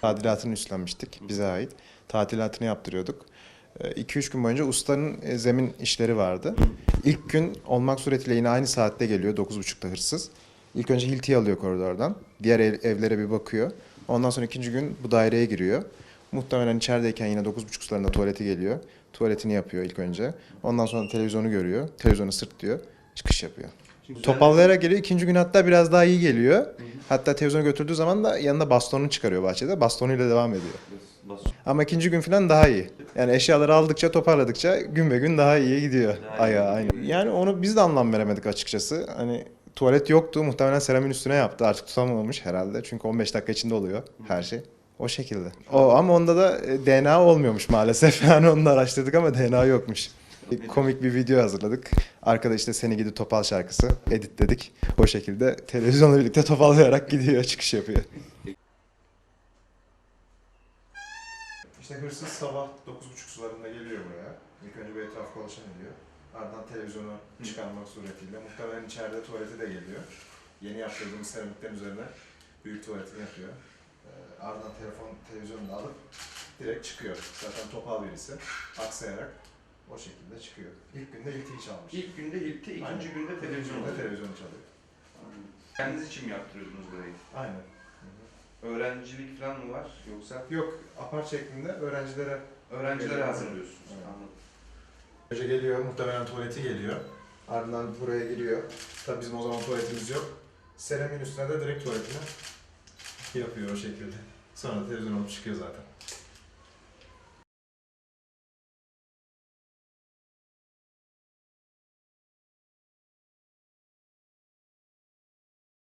Tadilatını üstlenmiştik bize ait. Tadilatını yaptırıyorduk. 2-3 gün boyunca ustanın e, zemin işleri vardı. İlk gün olmak suretiyle yine aynı saatte geliyor 9.30'da hırsız. İlk önce Hilti'yi alıyor koridordan. Diğer ev- evlere bir bakıyor. Ondan sonra ikinci gün bu daireye giriyor. Muhtemelen içerideyken yine 9.30 sularında tuvaleti geliyor. Tuvaletini yapıyor ilk önce. Ondan sonra televizyonu görüyor. Televizyonu sırt diyor. Çıkış yapıyor. Topallayarak geliyor. İkinci gün hatta biraz daha iyi geliyor. Hatta televizyonu götürdüğü zaman da yanında bastonunu çıkarıyor bahçede. Bastonuyla devam ediyor. Ama ikinci gün falan daha iyi. Yani eşyaları aldıkça, toparladıkça gün be gün daha iyi gidiyor. Ayağı aynı. Yani onu biz de anlam veremedik açıkçası. Hani tuvalet yoktu. Muhtemelen seramin üstüne yaptı. Artık tutamamış herhalde. Çünkü 15 dakika içinde oluyor her şey. O şekilde. O ama onda da e, DNA olmuyormuş maalesef. Yani onu da araştırdık ama DNA yokmuş. Komik bir video hazırladık. Arkada işte Seni Gidi Topal şarkısı editledik. O şekilde televizyonla birlikte topallayarak gidiyor, çıkış yapıyor. İşte hırsız sabah 9.30 sularında geliyor buraya. İlk önce bir etraf dolaşan ediyor. Ardından televizyonu çıkarmak suretiyle. Muhtemelen içeride tuvaleti de geliyor. Yeni yaptırdığımız seramiklerin üzerine büyük tuvaletini yapıyor. Ee, ardından telefon, televizyonu da alıp direkt çıkıyor. Zaten topal birisi. Aksayarak o şekilde çıkıyor. İlk günde iltiyi çalmış. İlk günde ilkti, ikinci Aynen. günde televizyon Televizyonda oluyor. televizyon çalıyor. Kendiniz için mi yaptırıyordunuz burayı? Aynen. Öğrencilik falan mı var yoksa Yok, apart şeklinde öğrencilere öğrencilere Evet. hazırlıyorsunuz? Anladım. Önce geliyor, muhtemelen tuvaleti geliyor. Ardından buraya giriyor. Tabii bizim o zaman tuvaletimiz yok. Seramin üstüne de direkt tuvaletini yapıyor o şekilde. Sonra da televizyon alıp çıkıyor zaten.